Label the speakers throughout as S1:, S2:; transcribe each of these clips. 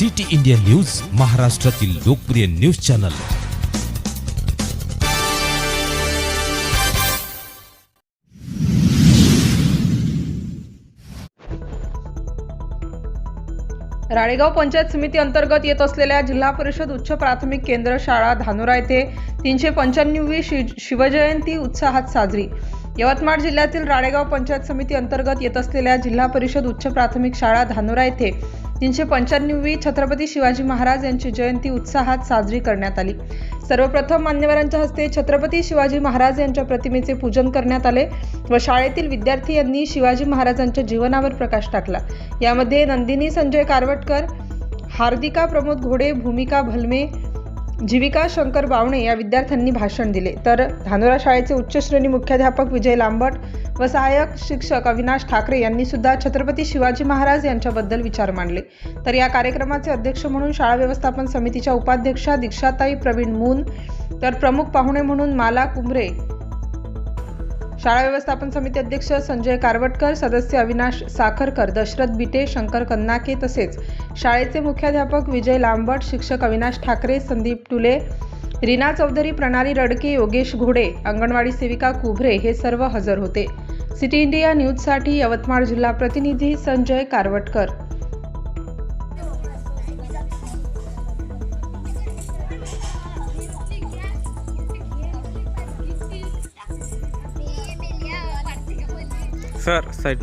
S1: City India news महाराष्ट्रातील लोकप्रिय news channel.
S2: Ralegaon panchayat समिती अंतर्गत येत असलेल्या जिल्हा परिषद उच्च प्राथमिक केंद्र शाळा धानोरा येथे तीनशे पंच्याण्णवी शि शिवजयंती उत्साहात साजरी. यवतमाळ जिल्ह्यातील राळेगाव पंचायत समिती अंतर्गत येत असलेल्या जिल्हा परिषद उच्च प्राथमिक शाळा धानोरा येथे तीनशे पंच्याण्णवी छत्रपती शिवाजी महाराज यांची जयंती उत्साहात साजरी करण्यात आली. सर्वप्रथम मान्यवरांच्या हस्ते छत्रपती शिवाजी महाराज यांच्या प्रतिमेचे पूजन करण्यात आले व शाळेतील विद्यार्थी यांनी शिवाजी महाराजांच्या जीवनावर प्रकाश टाकला. यामध्ये नंदिनी संजय कारवटकर हार्दिका प्रमोद घोडे भूमिका भलमे जीविका शंकर बावणे या विद्यार्थ्यांनी भाषण दिले. तर धानोरा शाळेचे उच्च श्रेणी मुख्याध्यापक विजय लांबट व सहाय्यक शिक्षक अविनाश ठाकरे यांनी सुद्धा छत्रपती शिवाजी महाराज यांच्याबद्दल विचार मांडले. तर या कार्यक्रमाचे अध्यक्ष म्हणून शाळा व्यवस्थापन समितीच्या उपाध्यक्षा दीक्षाताई प्रवीण मून तर प्रमुख पाहुणे म्हणून माला कुंभरे. शाळा व्यवस्थापन समिती अध्यक्ष संजय कारवटकर सदस्य अविनाश साखरकर दशरथ बिटे शंकर कन्नाके तसेच शाळेचे मुख्याध्यापक विजय लांबट शिक्षक अविनाश ठाकरे संदीप टुले रीना चौधरी प्रणाली रडके योगेश घोडे अंगणवाडी सेविका कुभरे हे सर्व हजर होते. सिटी इंडिया न्यूजसाठी यवतमाळ जिल्हा प्रतिनिधी संजय कारवटकर.
S3: सर साईड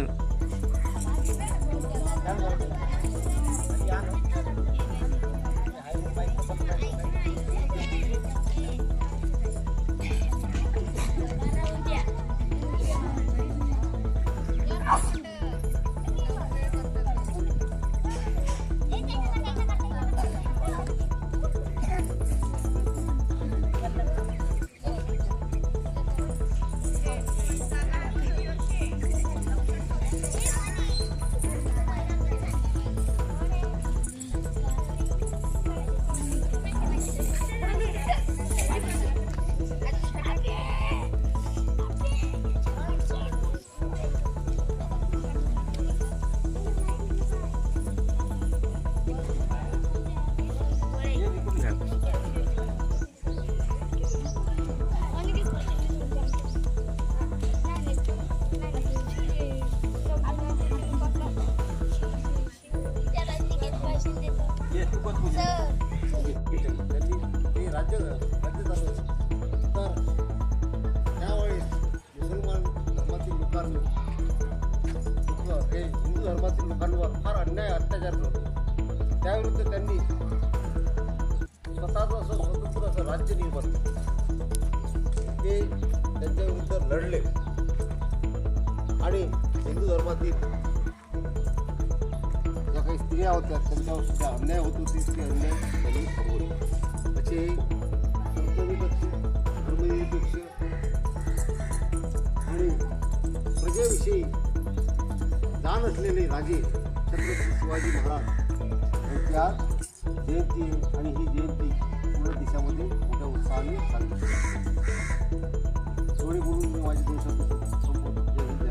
S4: त्यांनी राज्य राज्य झालं तर त्यावेळेस मुसलमान धर्मातील लोकांनी हे हिंदू धर्मातील लोकांवर फार अन्याय अत्याचार करतो त्याविरुद्ध त्यांनी स्वतःचं असं स्वतंत्र असं राज्य निर्माण केलं ते त्यांच्याविरुद्ध लढले आणि हिंदू धर्मातील ज्या काही स्त्रिया होत्या त्यांच्यावर सुद्धा अन्याय होत होती ते अन्याय त्यांनी थांबवले असे धर्मनिरपेक्ष आणि प्रजेविषयी जाण असलेले राजे छत्रपती शिवाजी महाराज यांची जयंती आणि ही जयंती पूर्ण देशामध्ये मोठ्या उत्साहाने साजरी केली एवढे बोलून मी माझे दोन शब्द संपवतो जय हिंद,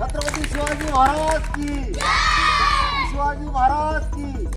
S4: छत्रपती शिवाजी महाराज की शिवाजी महाराज की?